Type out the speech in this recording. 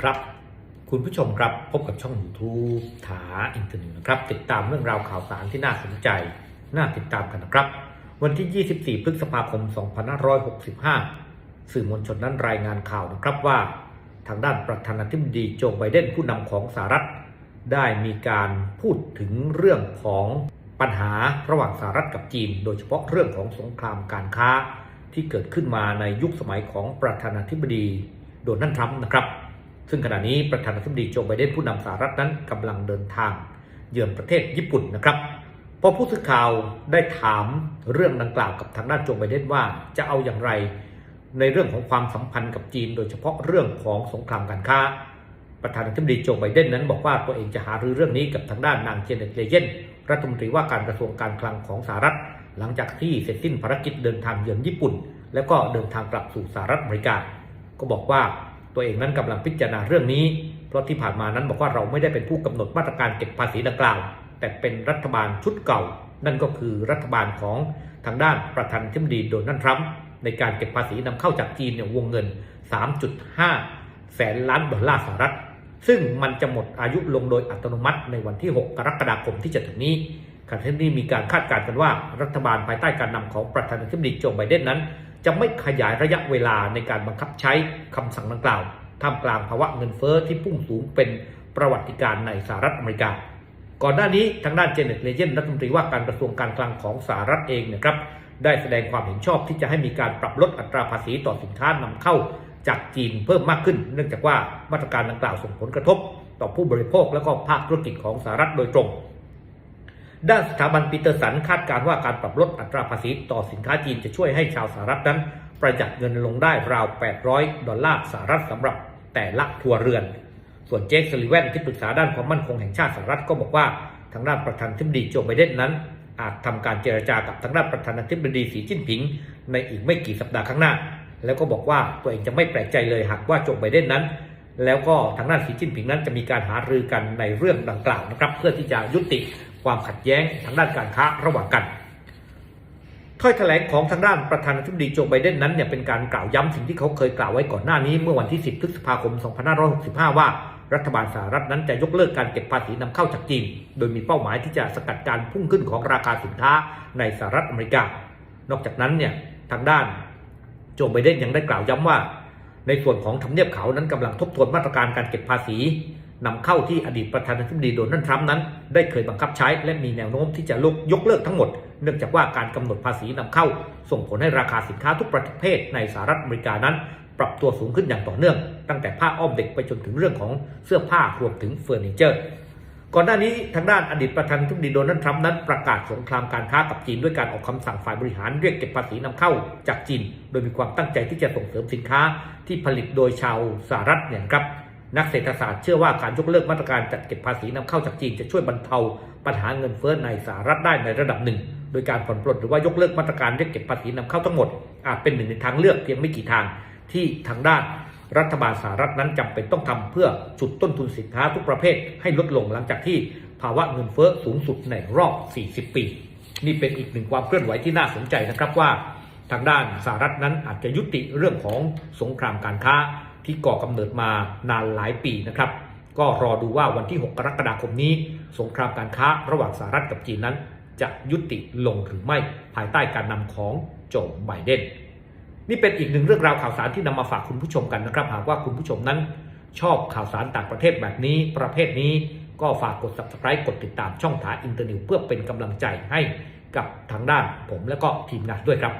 ครับ คุณผู้ชมครับพบกับช่อง YouTube ถาอินเทอร์เน็ตนะครับ ติดตามเรื่องราวข่าวสารที่น่าสนใจ น่าติดตามกันนะครับ วันที่ 24 พฤษภาคม 2565 สื่อมวลชนนั้นรายงานข่าวนะครับว่า ทางด้านประธานาธิบดีโจไบเดนผู้นำของสหรัฐ ได้มีการพูดถึงเรื่องของปัญหาระหว่างสหรัฐกับจีน โดยเฉพาะเรื่องของสงครามการค้าที่เกิดขึ้นมาในยุคสมัยของประธานาธิบดีโดนัลด์ทรัมป์นะครับ ซึ่งขณะนี้ประธานาธิบดีโจไบเดนผู้นำสหรัฐนั้นกำลังเดินทาง เยือนประเทศญี่ปุ่นนะครับพอผู้สื่อข่าวได้ถามเรื่องดังกล่าวกับทางด้านโจไบเดนว่าจะเอาอย่างไร ในเรื่องของความสัมพันธ์กับจีน โดยเฉพาะเรื่องของสงครามการค้า ประธานาธิบดีโจไบเดนนั้นบอกว่าตัวเองจะหารือเรื่องนี้กับทางด้านนางเจเนตเลเยนรัฐมนตรีว่าการกระทรวงการคลังของสหรัฐ หลังจากที่เสร็จสิ้นภารกิจเดินทางเยือนญี่ปุ่น แล้วก็เดินทางกลับสู่สหรัฐอเมริกา ก็บอกว่า ตัวเองนั้นกำลังพิจารณาเรื่องนี้ เพราะที่ผ่านมานั้นบอกว่าเราไม่ได้เป็นผู้กำหนดมาตรการเก็บภาษีดังกล่าว แต่เป็นรัฐบาลชุดเก่า นั่นก็คือรัฐบาลของทางด้านประธานาธิบดีโดนัลด์ทรัมป์ในการเก็บภาษีนำเข้าจากจีนเนี่ยวงเงิน 3.5 แสนล้านดอลลาร์สหรัฐ ซึ่งมันจะหมดอายุลงโดยอัตโนมัติในวันที่ 6 กรกฎาคมที่จะถึงนี้ขณะที่มีการคาดการณ์กันว่ารัฐบาลภายใต้การนำของประธานาธิบดีโจไบเดนนั้น จะไม่ขยายระยะเวลาในการบังคับใช้คำสั่งดังกล่าวท่ามกลางภาวะเงินเฟอ้อที่พุ่งสูงเป็นประวัติการณ์ในสหรัฐอเมริกา ก่อนหน้านี้ทางด้านเจเน็ตเลเจนรัฐมนตรีว่าการกระทรวงการคลังของสหรัฐเองนะครับได้แสดงความเห็นชอบที่จะให้มีการปรับลดอัตราภาษีต่อสินค้านำเข้าจากจีนเพิ่มมากขึ้น เนื่องจากว่ามาตรการดังกล่าวส่งผลกระทบ ต่อผู้บริโภคและก็ภาคธุรกิจของสหรัฐโดยตรง ด้านสถาบันปีเตอร์สันคาดการณ์ว่าการปรับลดอัตราภาษีต่อสินค้าจีนจะช่วยให้ชาวสหรัฐนั้น ประหยัดเงินลงได้ราว 800 ดอลลาร์สหรัฐสำหรับแต่ละครัวเรือน ส่วนเจคซัลลิแวนที่ปรึกษาด้านความมั่นคงแห่งชาติสหรัฐก็บอกว่าทางด้านประธานาธิบดีโจไบเดนนั้น อาจทำการเจรจากับทางด้านประธานาธิบดีสีจิ้นผิง ในอีกไม่กี่สัปดาห์ข้างหน้า แล้วก็บอกว่าตัวเองจะไม่แปลกใจเลยหากว่าโจไบเดนนั้น แล้วก็ทางด้านสีจิ้นผิงนั้นจะมีการหารือกันในเรื่องดังกล่าวนะครับ เพื่อที่จะยุติ ความขัดแย้งทางด้านการค้าระหว่างกันถ้อยแถลงของทางด้านประธานาธิบดีโจไบเดนนั้นเนี่ยเป็นการกล่าวย้ำสิ่งที่เขาเคยกล่าวไว้ก่อนหน้านี้เมื่อวันที่ 10 พฤษภาคม 2565 ว่ารัฐบาลสหรัฐนั้นจะยกเลิกการเก็บภาษีนำเข้าจากจีน โดยมีเป้าหมายที่จะสกัดการพุ่งขึ้นของราคาสินค้าในสหรัฐอเมริกา นอกจากนั้นเนี่ยทางด้านโจไบเดนยังได้กล่าวย้ำว่า ในส่วนของทำเนียบขาวนั้นกำลังทบทวนมาตรการการเก็บภาษีนำเข้าที่อดีตประธานาธิบดีโดนัลด์ทรัมป์นั้น ได้เคยบังคับใช้ และมีแนวโน้มที่จะลกยกเลิกทั้งหมด เนื่องจากว่าการกำหนดภาษีนำเข้า ส่งผลให้ราคาสินค้าทุกประเภทในสหรัฐอเมริกานั้น ปรับตัวสูงขึ้นอย่างต่อเนื่อง ตั้งแต่ผ้าอ้อมเด็กไปจนถึงเรื่องของเสื้อผ้ารวมถึงเฟอร์นิเจอร์ก่อนหน้านี้ทางด้านอดีตประธานาธิบดีโดนัลด์ทรัมป์นั้นประกาศสงครามการค้ากับจีนด้วยการออกคำสั่งฝ่ายบริหารเรียกเก็บภาษีนำเข้าจากจีน โดยมีความตั้งใจที่จะส่งเสริมสินค้าที่ผลิตโดยชาวสหรัฐเนี่ยครับ นักเศรษฐศาสตร์เชื่อว่าการยกเลิกมาตรการจัดเก็บภาษีนำเข้าจากจีนจะช่วยบรรเทาปัญหาเงินเฟ้อในสหรัฐได้ในระดับหนึ่ง โดยการผ่อนปลนหรือว่ายกเลิกมาตรการเรียกเก็บภาษีนำเข้าทั้งหมด อาจเป็นหนึ่งในทางเลือกเพียงไม่กี่ทางที่ทางด้านรัฐบาลสหรัฐนั้นจำเป็นต้องทำเพื่อจุดต้นทุนสินค้าทุกประเภทให้ลดลงหลังจากที่ภาวะเงินเฟ้อสูงสุดในรอบ 40 ปี นี่เป็นอีกหนึ่งความเคลื่อนไหวที่น่าสนใจนะครับว่า ทางด้านสหรัฐนั้นอาจจะยุติเรื่องของสงครามการค้า ที่ก่อกำเนิดมานานหลายปีนะครับ ก็รอดูว่าวันที่ 6 กรกฎาคมนี้ สงครามการค้าระหว่างสหรัฐกับจีนนั้น จะยุติลงหรือไม่ภายใต้การนำของโจไบเดนนี่เป็นอีกหนึ่งเรื่องราวข่าวสารที่นำมาฝากคุณผู้ชมกันนะครับ หากว่าคุณผู้ชมนั้น ชอบข่าวสารต่างประเทศแบบนี้ ประเภทนี้ก็ฝากกด subscribe กดติดตามช่องถาอินเตอร์นิวเพื่อเป็นกำลังใจให้กับทางด้านผมและก็ทีมงานด้วยครับ